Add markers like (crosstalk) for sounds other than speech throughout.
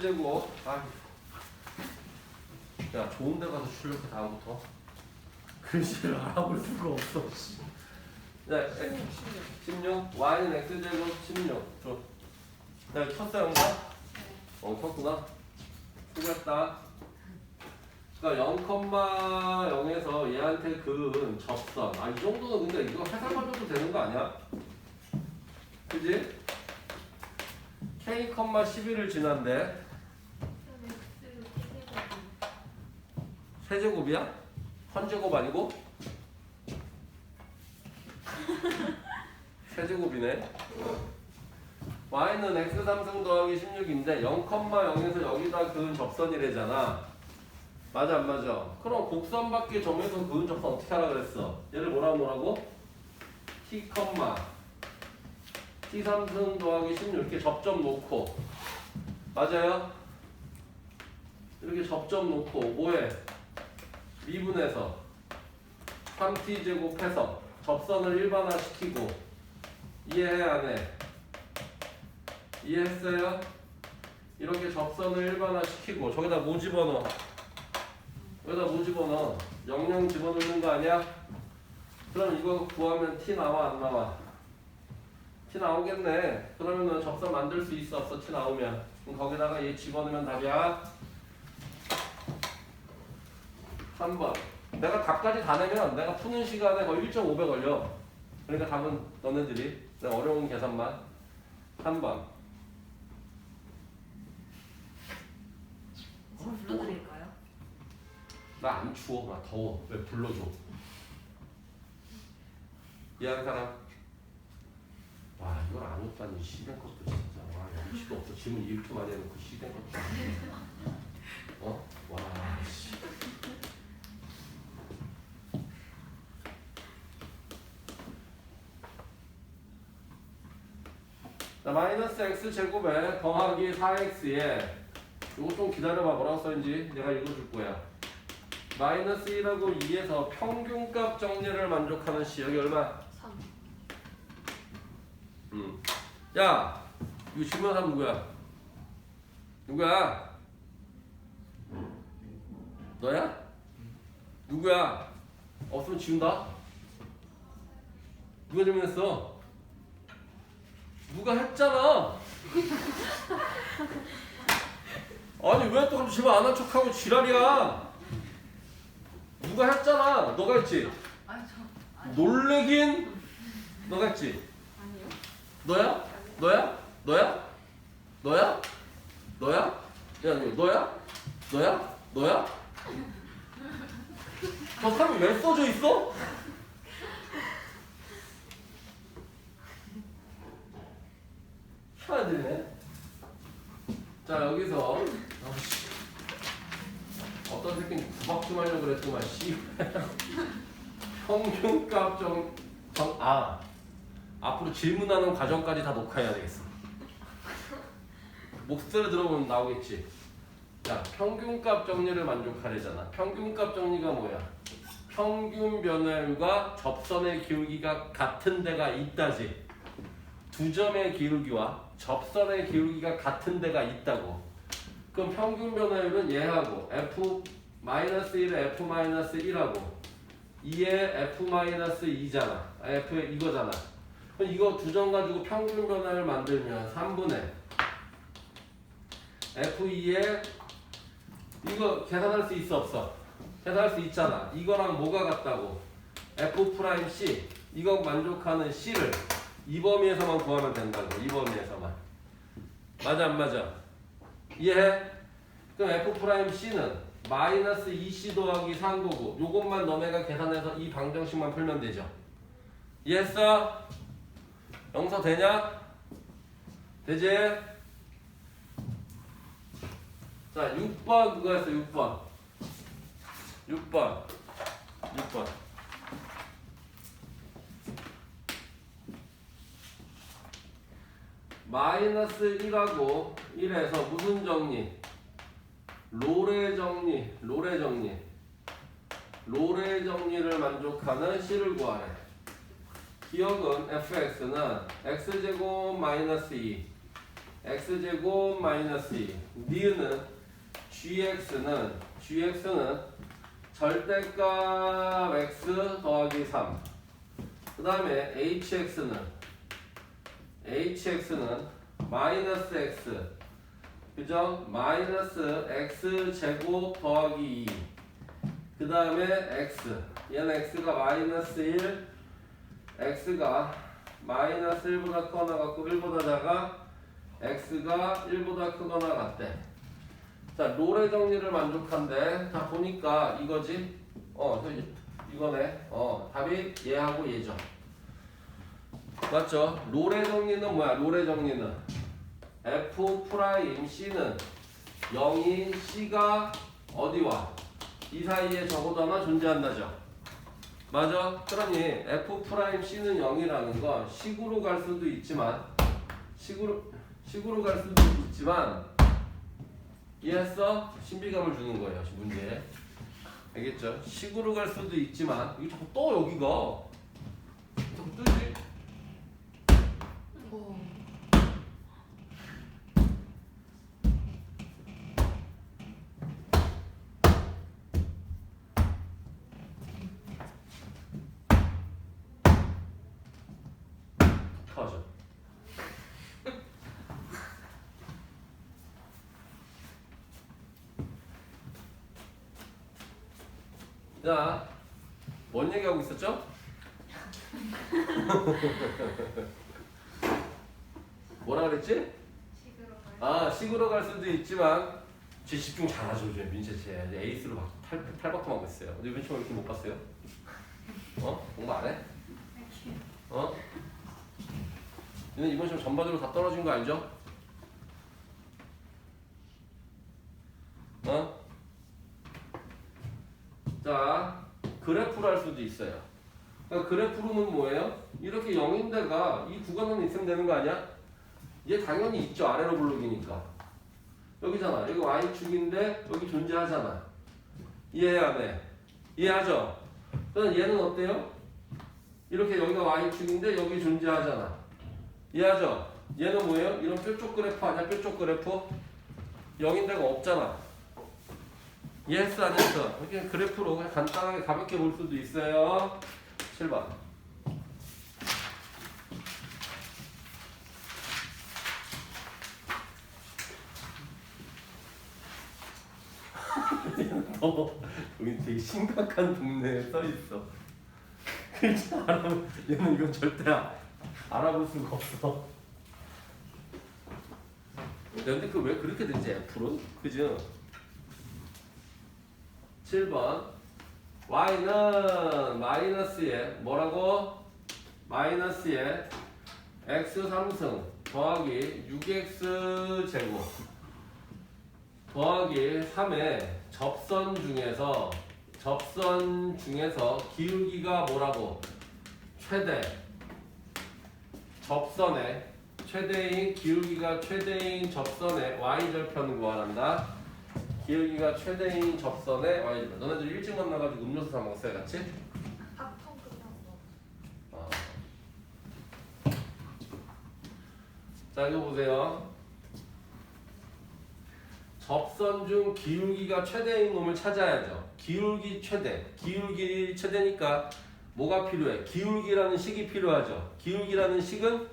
x제곱 아. 야 좋은 데 가서 출력해 다음부터 글씨를 알아볼 수가 없어. 자16 y는 x제곱 16 줘. 자 쳤어 영사? 어 쳤구나 수고했다 그러니까 0,0에서 얘한테 그은 접선 아 이 정도는 근데 이거 해석만 줘도 되는 거 아니야? 그지? k, 11을 지난데 세제곱이야? 헌제곱 아니고? (laughs) 세제곱이네 y는 x 3승 더하기 16인데 0,0에서 여기다 그은 접선이래잖아 맞아 안 맞아? 그럼 곡선 밖의 점에서 그은 접선 어떻게 하라 그랬어? 얘를 뭐라고 뭐라고? t, t 3승 더하기 16 이렇게 접점 놓고 맞아요? 이렇게 접점 놓고 뭐해? 미분해서 3t 제곱해서 접선을 일반화시키고 이해해 안 해? 이해했어요? 이렇게 접선을 일반화시키고 저기다 뭐 집어넣어? 여기다 뭐 집어넣어? 00 집어넣는 거 아니야? 그럼 이거 구하면 t 나와 안 나와? t 나오겠네 그러면은 접선 만들 수 있어 없어 t 나오면 그럼 거기다가 얘 집어넣으면 답이야 3번. 내가 답까지 다 내면 내가 푸는 시간에 거의 1.5배 걸려. 그러니까 답은 너네들이. 내가 어려운 계산만. 3번. 저 불러드릴까요? 나 안 추워. 나 더워. 왜 불러줘? 이해하는 사람? 와 이걸 안 웃다니. 시된 것도 진짜. 와 염치도 없어. 질문 이렇게 많이 해놓고 시된 것도 어? 와 씨. 자 마이너스 x 제곱에 더하기 4x에 이거 좀 기다려봐 뭐라고 써있는지 내가 읽어줄 거야 마이너스 1하고 2에서 평균값 정리를 만족하는 시 여기 얼마? 3 음. 야 이거 질문한 사람 누구야? 누구야? 너야? 누구야? 없으면 지운다? 누가 질문했어? 누가 했잖아 (laughs) 아니 왜또 갑자기 질문 안한 척하고 지랄이야 누가 했잖아 너가 했지? 아니 저 놀래긴 너가 했지? 아니요 너야? 너야? 너야? 너야? 너야? 야, 너 너야? 너야? 너야? (laughs) 저 사람이 왜 써져 있어? 희한하네. 자, 여기서 아우씨. 어떤 새끼는 구박 좀 하려고 그랬더만 씨. (laughs) 평균값 정, 정, 아. 앞으로 질문하는 과정까지 다 녹화해야 되겠어. 목소리 들어보면 나오겠지. 자, 평균값 정리를 만족하래잖아. 평균값 정리가 뭐야? 평균 변화율과 접선의 기울기가 같은 데가 있다지. 두 점의 기울기와 접선의 기울기가 같은 데가 있다고. 그럼 평균 변화율은 얘하고 f 1에 f 1하고 2에 f 2잖아. f 이거잖아. 그럼 이거 두 점 가지고 평균 변화를 만들면 3분의 F2에 이거 계산할 수 있어 없어? 계산할 수 있잖아. 이거랑 뭐가 같다고? F 프라임 C 이거 만족하는 C를 이 범위에서만 구하면 된다고. 이 범위에서만. 맞아 안 맞아? 이해해? 그럼 F 프라임 C는 마이너스 2C 더하기 3 거고 요것만 너네가 계산해서 이 방정식만 풀면 되죠. 이해했어? 영서 되냐? 되지? 자, 6번 누가 했어? 6번. 6번. 6번. 마이너스 1하고 1에서 무슨 정리? 로레 정리, 로레 정리. 로레 정리를 만족하는 C를 구하래. 기억은 fx는 x제곱 마이너스 2 x제곱 마이너스 2 니은은 gx는 gx는 절대값 x 더하기 3 그 다음에 hx는 hx는 마이너스 x 그죠? 마이너스 x 제곱 더하기 2. 그 다음에 x. 얘는 x가 마이너스 1, x가 마이너스 1보다 크거나 같고 1보다 작아, x가 1보다 크거나 같대. 자, 롤의 정리를 만족한데, 다 보니까 이거지? 어, 이거네. 어, 답이 얘하고 얘죠. 맞죠? 롤의 정리는 뭐야? 롤의 정리는 f 프라임 c는 0이 c가 어디와 이 사이에 적어도 하나 존재한다죠. 맞아? 그러니 f 프라임 c는 0이라는 건 식으로 갈 수도 있지만 식으로 식으로 갈 수도 있지만 이해했어? 신비감을 주는 거예요 문제. 알겠죠? 식으로 갈 수도 있지만 이게 자꾸 떠 여기가 자꾸 뜨지? 터져. 자, 뭔 얘기하고 있었죠? (laughs) 뭐라 그랬지? 아, 식으로 갈 수도 있지만 제 집중 잘하죠, 요즘 민채 씨. 이제 에이스로 막 탈, 탈바꿈하고 있어요. 근데 왜 처음 이렇게 못 봤어요? 어? 공부 안 해? 어? 얘는 이번 시험 전반적으로 다 떨어진 거 알죠? 어? 자, 그래프로 할 수도 있어요. 그러니까 그래프로는 뭐예요? 이렇게 0인데가 이 구간은 있으면 되는 거 아니야? 얘 당연히 있죠. 아래로 블록이니까. 여기잖아. 여기 Y축인데 여기 존재하잖아. 이해 안 해? 이해하죠? 그럼 얘는 어때요? 이렇게 여기가 Y축인데 여기 존재하잖아. 이해하죠? 얘는 뭐예요? 이런 뾰족 그래프 아니야? 뾰족 그래프? 0인 데가 없잖아. 이해했어 안 했어? 이렇게 그래프로 그냥 간단하게 가볍게 볼 수도 있어요. 7번. 너 (laughs) 여기 되게 심각한 동네에 써 있어. 글자 알아보 얘는 이건 절대 아- 알아볼 수가 없어. 근데 그 왜 그렇게 되지 F로? 그죠? 7번 y는 마이너스에 뭐라고? 마이너스에 x 3승 더하기 6x 제곱 더하기 3의 접선 중에서 접선 중에서 기울기가 뭐라고? 최대 접선의 최대인 기울기가 최대인 접선의 y절편 구하란다. 기울기가 최대인 접선의 y절편. 너네들 일찍 만나가지고 음료수 사 먹었어요, 같이? 합통 끝나고 어. 자 이거 보세요. 접선 중 기울기가 최대인 놈을 찾아야죠. 기울기 최대. 기울기 최대니까 뭐가 필요해? 기울기라는 식이 필요하죠. 기울기라는 식은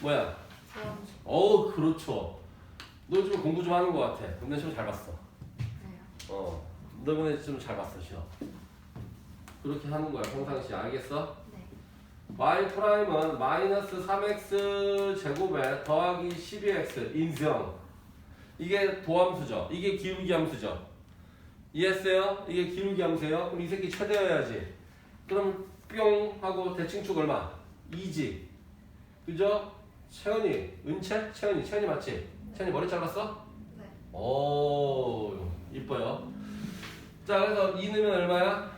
뭐야? 그럼 어 그렇죠. 너 요즘 공부 좀 하는 것 같아. 근데 시험 잘 봤어. 어. 너 이번에 좀 잘 봤어 시험. 그렇게 하는 거야 평상시 알겠어? 네. y 프라임은 마이너스 3x 제곱에 더하기 12x 인수형 이게 도함수죠 이게 기울기 함수죠 이해했어요? 이게 기울기 함수예요? 그럼 이 새끼 최대여야지 그럼 뿅 하고 대칭축 얼마? 2지 그죠? 채연이 은채? 채연이 채연이 맞지? 채연이 머리 잘랐어? 네. 오 이뻐요 자 그래서 2 넣으면 얼마야?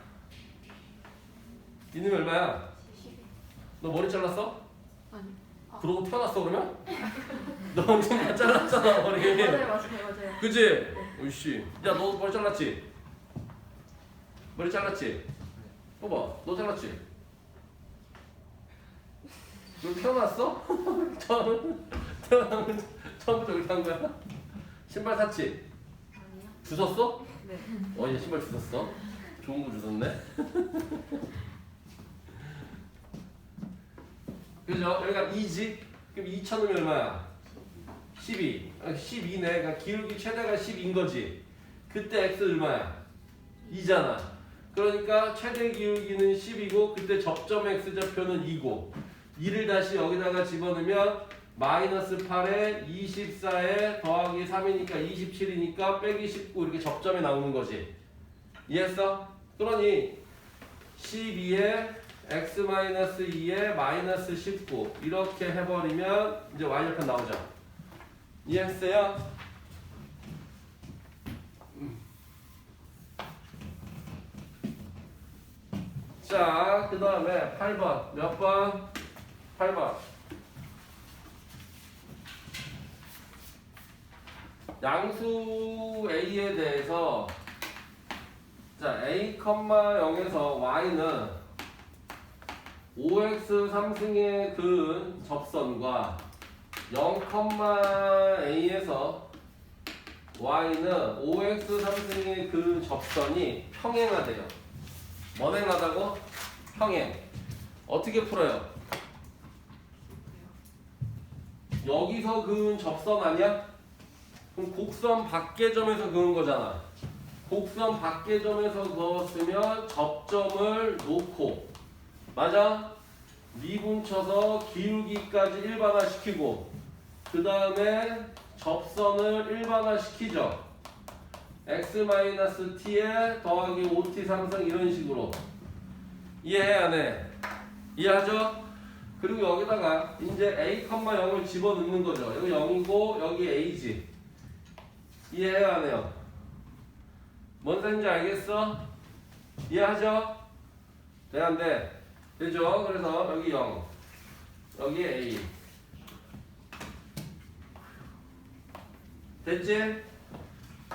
2 넣으면 얼마야? 12. 너 머리 잘랐어? 아니. 그러고 태어났어 그러면? (laughs) 너다 잘랐잖아 머리 (laughs) 맞아요, 맞아요, 맞아요. 그지? 으씨 야 너 머리 잘랐지? 머리 잘랐지? 봐봐 너 잘랐지? 너 태어났어? 저 태어나면 처음부터 이렇게 한 거야? 신발 샀지? 주웠어? 네. 어 이제 신발 주웠어? 좋은 거 주웠네? (laughs) 그죠? 여기가 2지? 그럼 2천은 얼마야? 12 아, 12네 그러니까 기울기 최대가 10인 거지 그때 x 얼마야? 2잖아 그러니까 최대 기울기는 10이고 그때 접점 x좌표는 2고 2를 다시 여기다가 집어넣으면 마이너스 8에 24에 더하기 3이니까 27이니까 빼기 19 이렇게 접점에 나오는 거지 이해했어? 그러니 12에 x 마이너스 2에 마이너스 19 이렇게 해버리면 이제 y절편 나오죠 이해했어요? 자, 그 다음에 8번. 몇 번? 8번. 양수 A에 대해서 자, A, 0에서 Y는 5x 3승의 그 접선과 0, A에서 Y는 5x 3승의 그 접선이 평행하대요. 원행하다고? 평행. 어떻게 풀어요? 여기서 그은 접선 아니야? 그럼 곡선 밖의 점에서 그은 거잖아. 곡선 밖의 점에서 그었으면 접점을 놓고 맞아? 미분 쳐서 기울기까지 일반화시키고 그 다음에 접선을 일반화시키죠. x-t에 더하기 5t 상승 이런 식으로 이해해 안 해? 이해하죠? 그리고 여기다가 이제 a, 0을 집어넣는 거죠. 여기 0이고 여기 a지. 이해해 안 해요? 뭔 소린지 알겠어? 이해하죠? 돼? 되죠? 그래서 여기 0, 여기 A. 됐지?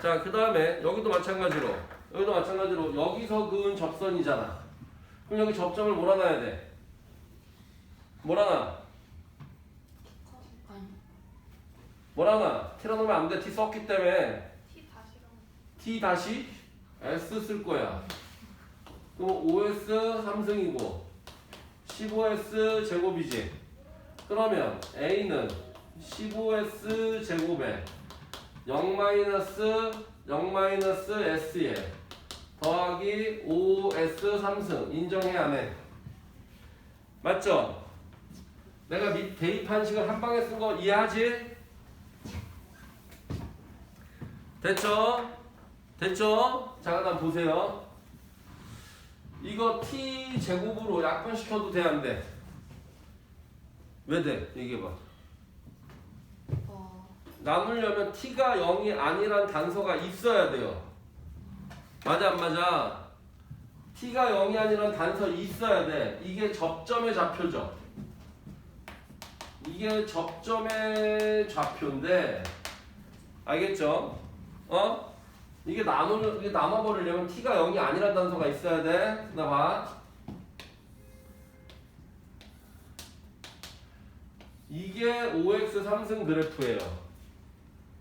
자, 그 다음에 여기도 마찬가지로, 여기도 마찬가지로 여기서 그은 접선이잖아. 그럼 여기 접점을 몰아놔야 돼. 몰아놔. 몰아놔. 티라놓으면 안 돼. T 썼기 때문에 T 다시 S 쓸 거야. 그럼 5S 3승이고 15S 제곱이지. 그러면 A는 15S 제곱에 0 마이너스 0 마이너스 S에 더하기 5S 3승 인정해 안 해? 맞죠? 내가 밑 대입한 식을 한 방에 쓴 거 이해하지? 됐죠? 됐죠? 자, 그다음 보세요. 이거 t 제곱으로 약분시켜도 돼, 안 돼? 왜 돼? 얘기해봐. 어. 나누려면 t가 0이 아니란 단서가 있어야 돼요. 맞아, 안 맞아? t가 0이 아니란 단서 있어야 돼. 이게 접점의 좌표죠. 이게 접점의 좌표인데, 알겠죠? 어? 이게 나누 이게 나눠버리려면 t가 0이 아니란 단서가 있어야 돼. 나 봐. 이게 5x 3승 그래프예요.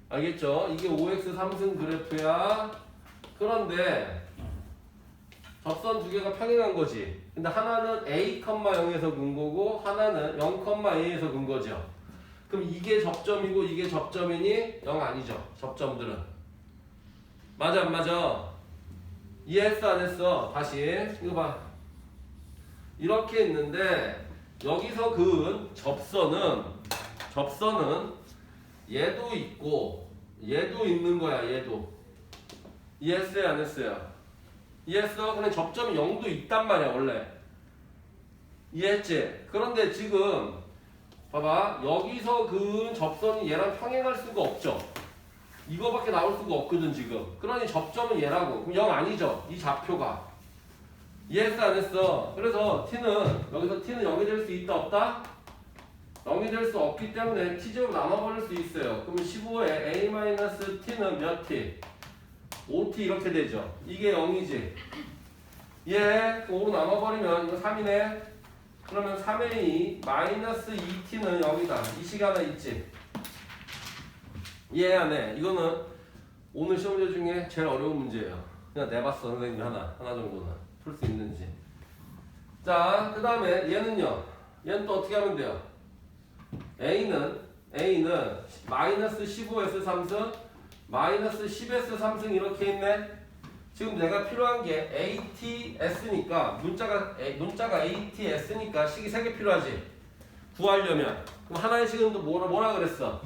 알겠죠? 이게 5x 3승 그래프야. 그런데 접선 두 개가 평행한 거지. 근데 하나는 a, 0에서 근 거고 하나는 0, a에서 근 거죠. 그럼 이게 접점이고 이게 접점이니 0 아니죠. 접점들은. 맞아 안 맞아? 이해했어 안 했어? 다시 이거 봐. 이렇게 있는데 여기서 그은 접선은 접선은 얘도 있고 얘도 있는 거야 얘도 이해했어요 안 했어요? 이해했어? 근데 접점이 0도 있단 말이야 원래 이해했지? 그런데 지금 봐봐 여기서 그은 접선이 얘랑 평행할 수가 없죠 이거밖에 나올 수가 없거든 지금. 그러니 접점은 얘라고. 그럼 0 아니죠? 이 좌표가. 이해했어 안 했어? 그래서 t는 여기서 t는 0이 될 수 있다 없다? 0이 될 수 없기 때문에 t제곱 나눠버릴 수 있어요. 그럼 15에 a-t는 몇 t? 5t 이렇게 되죠. 이게 0이지. 예, 5로 나눠버리면 이거 3이네? 그러면 3a 마이너스 2t는 여기다. 이 시간에 있지 이해 안 해? 이거는 오늘 시험 문제 중에 제일 어려운 문제예요. 그냥 내봤어 선생님이 하나 하나 정도는 풀 수 있는지. 자, 그 다음에 얘는요. 얘는 또 어떻게 하면 돼요? A는 A는 마이너스 15S 3승 마이너스 10S 3승 이렇게 있네. 지금 내가 필요한 게 ATS니까 문자가 문자가 ATS니까 식이 세 개 필요하지. 구하려면 그럼 하나의 식은 또 뭐라 뭐라 그랬어?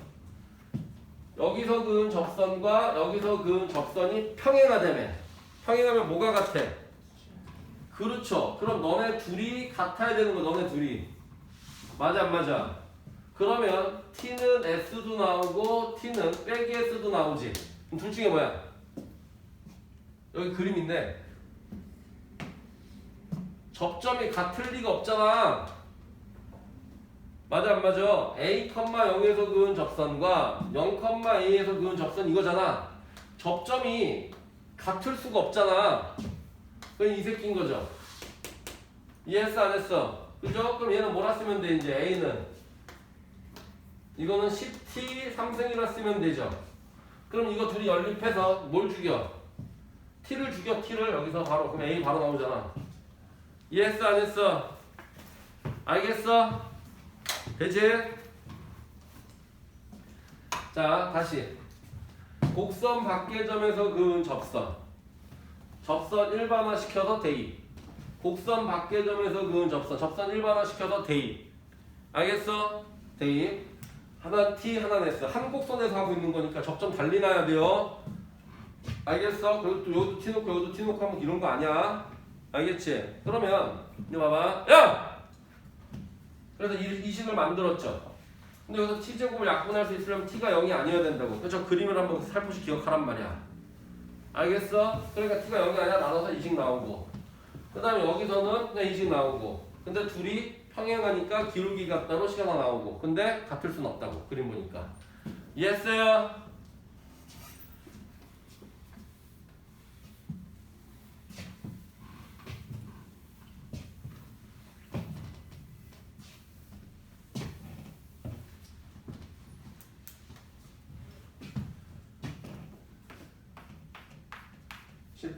여기서 그은 접선과 여기서 그은 접선이 평행하다며. 평행하면 뭐가 같아? 그렇죠. 그럼 너네 둘이 같아야 되는 거 너네 둘이. 맞아 안 맞아? 그러면 t는 s도 나오고 t는 빼기 s도 나오지. 그럼 둘 중에 뭐야? 여기 그림 있네. 접점이 같을 리가 없잖아. 맞아 안 맞아? a, 0에서 그은 접선과 0,a에서 그은 접선 이거잖아. 접점이 같을 수가 없잖아. 그럼 이 새끼인 거죠. 이해했어 안 했어? 그죠? 그럼 얘는 뭐라 쓰면 돼 이제 a는 이거는 10t 3승이라 쓰면 되죠. 그럼 이거 둘이 연립해서 뭘 죽여? t를 죽여 t를 여기서 바로 그럼 a 바로 나오잖아. 이해했어 안 했어? 알겠어? 되지? 자 다시 곡선 밖의 점에서 그은 접선 접선 일반화 시켜서 대입 곡선 밖의 점에서 그은 접선 접선 일반화 시켜서 대입 알겠어? 대입 하나 T 하나 냈어 한 곡선에서 하고 있는 거니까 접점 달리 놔야 돼요 알겠어? 그리고 또 여기도 T 놓고 여기도 T 놓고 하면 이런 거 아니야 알겠지? 그러면 이거 봐봐 야! 그래서 이, 이 식을 만들었죠. 근데 여기서 T제곱을 약분할 수 있으려면 T가 0이 아니어야 된다고. 그래서 저 그림을 한번 살포시 기억하란 말이야. 알겠어? 그러니까 T가 0이 아니라 나눠서 이식 나오고. 그 다음에 여기서는 그냥 이식 나오고. 근데 둘이 평행하니까 기울기가 따로 시간 나오고. 근데 같을 순 없다고 그림 보니까. 이해했어요?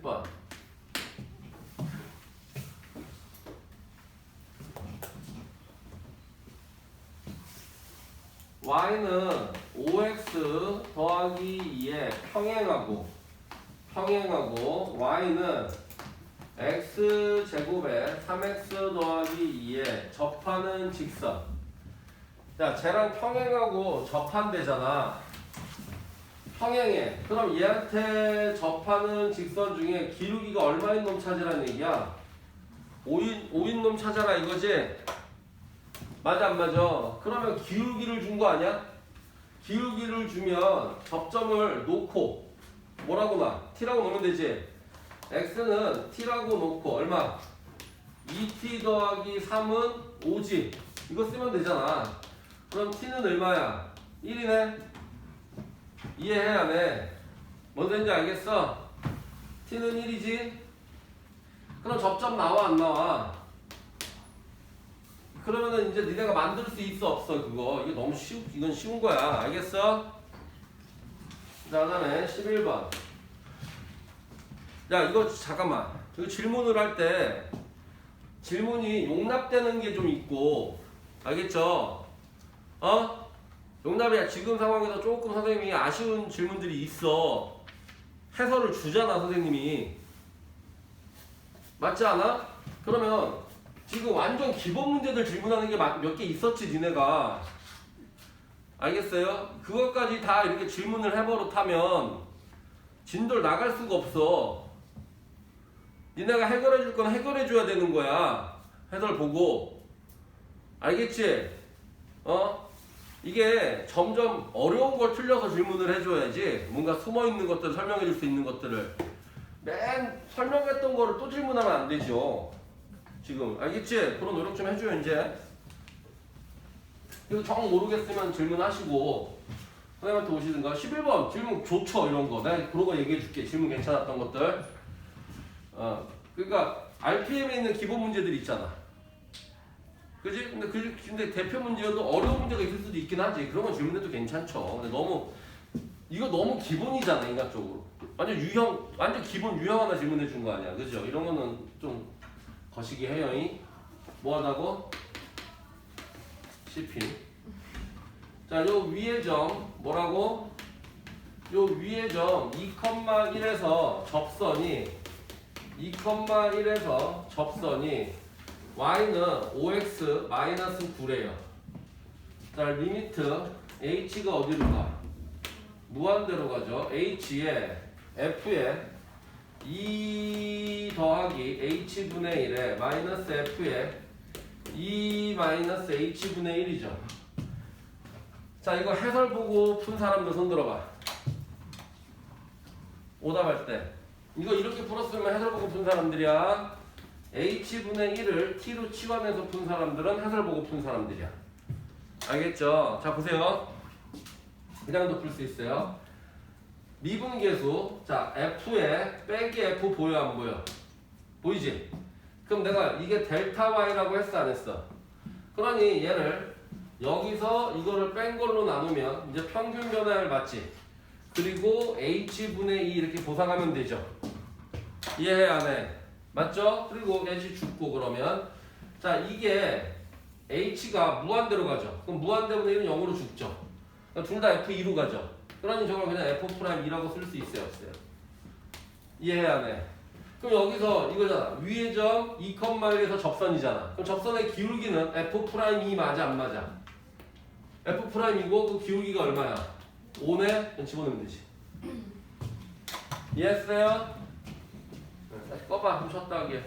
십 번. y는 5x 더하기 2에 평행하고 평행하고 y는 x 제곱에 3x 더하기 2에 접하는 직선. 자 쟤랑 평행하고 접한대잖아 평행해 그럼 얘한테 접하는 직선 중에 기울기가 얼마인 놈 찾으라는 얘기야 5인, 5인 놈 찾아라 이거지 맞아 안 맞아? 그러면 기울기를 준 거 아니야? 기울기를 주면 접점을 놓고 뭐라고 나? t라고 놓으면 되지 x는 t라고 놓고 얼마? 2t 더하기 3은 5지 이거 쓰면 되잖아 그럼 t는 얼마야? 1이네 이해해 안 해? 뭔 소린지 알겠어? t는 1이지 그럼 접점 나와 안 나와? 그러면은 이제 니네가 만들 수 있어 없어 그거 이게 너무 쉬우 이건 쉬운 거야 알겠어? 자 그다음에 11번 야 이거 잠깐만 이거 질문을 할 때 질문이 용납되는 게 좀 있고 알겠죠? 어? 용납이야 지금 상황에서 조금 선생님이 아쉬운 질문들이 있어 해설을 주잖아 선생님이 맞지 않아? 그러면 지금 완전 기본 문제들 질문하는 게 몇 개 있었지 니네가 알겠어요? 그것까지 다 이렇게 질문을 해버릇하면 진돌 나갈 수가 없어 니네가 해결해 줄 건 해결해 줘야 되는 거야 해설 보고 알겠지? 어? 이게 점점 어려운 걸 틀려서 질문을 해줘야지 뭔가 숨어 있는 것들 설명해 줄 수 있는 것들을. 맨 설명했던 거를 또 질문하면 안 되죠. 지금. 알겠지? 그런 노력 좀 해줘요 이제. 그래서 정 모르겠으면 질문하시고 선생님한테 오시든가. 11번 질문 좋죠 이런 거. 내가 그런 거 얘기해 줄게. 질문 괜찮았던 것들. 어 그러니까 RPM에 있는 기본 문제들 있잖아 그지? 근데 그 근데 대표 문제여도 어려운 문제가 있을 수도 있긴 하지. 그런 건 질문해도 괜찮죠. 근데 너무 이거 너무 기본이잖아 인간적으로. 완전 유형 완전 기본 유형 하나 질문해 준 거 아니야. 그죠? 이런 거는 좀 거시기 해요 이 뭐 하다고? CP 자요 위의 점 뭐라고? 요 위의 점 2,1에서 접선이 2,1에서 접선이 y는 5x 마이너스 9래요 자 리미트 h가 어디로 가 무한대로 가죠. h에 f에 2 더하기 h분의 1에 마이너스 f에 2 마이너스 h분의 1이죠. 자 이거 해설 보고 푼 사람들 손 들어봐. 오답할 때 이거 이렇게 풀었으면 해설 보고 푼 사람들이야. H분의 1을 t로 치환해서 푼 사람들은 해설 보고 푼 사람들이야. 알겠죠? 자 보세요. 그냥도 풀 수 있어요. 미분계수 자 f에 빼기 f 보여 안 보여? 보이지? 그럼 내가 이게 델타 y라고 했어 안 했어? 그러니 얘를 여기서 이거를 뺀 걸로 나누면 이제 평균 변화를 맞지? 그리고 h분의 2 이렇게 보상하면 되죠. 이해해 안 해? 맞죠? 그리고 h 죽고 그러면 자 이게 h가 무한대로 가죠. 그럼 무한대분의 1은 0으로 죽죠. 둘 다 F2로 가죠. 그러니 저걸 그냥 F'2라고 쓸 수 있어요, 없어요? 이해해, 안 해? 그럼 여기서 이거잖아. 위의 점 2,1에서 접선이잖아. 그럼 접선의 기울기는 F'2 맞아, 안 맞아? F'이고 그 기울기가 얼마야? 5네? 그냥 집어넣으면 되지. 이해했어요? 꺼봐. 좀 쉬었다 하게.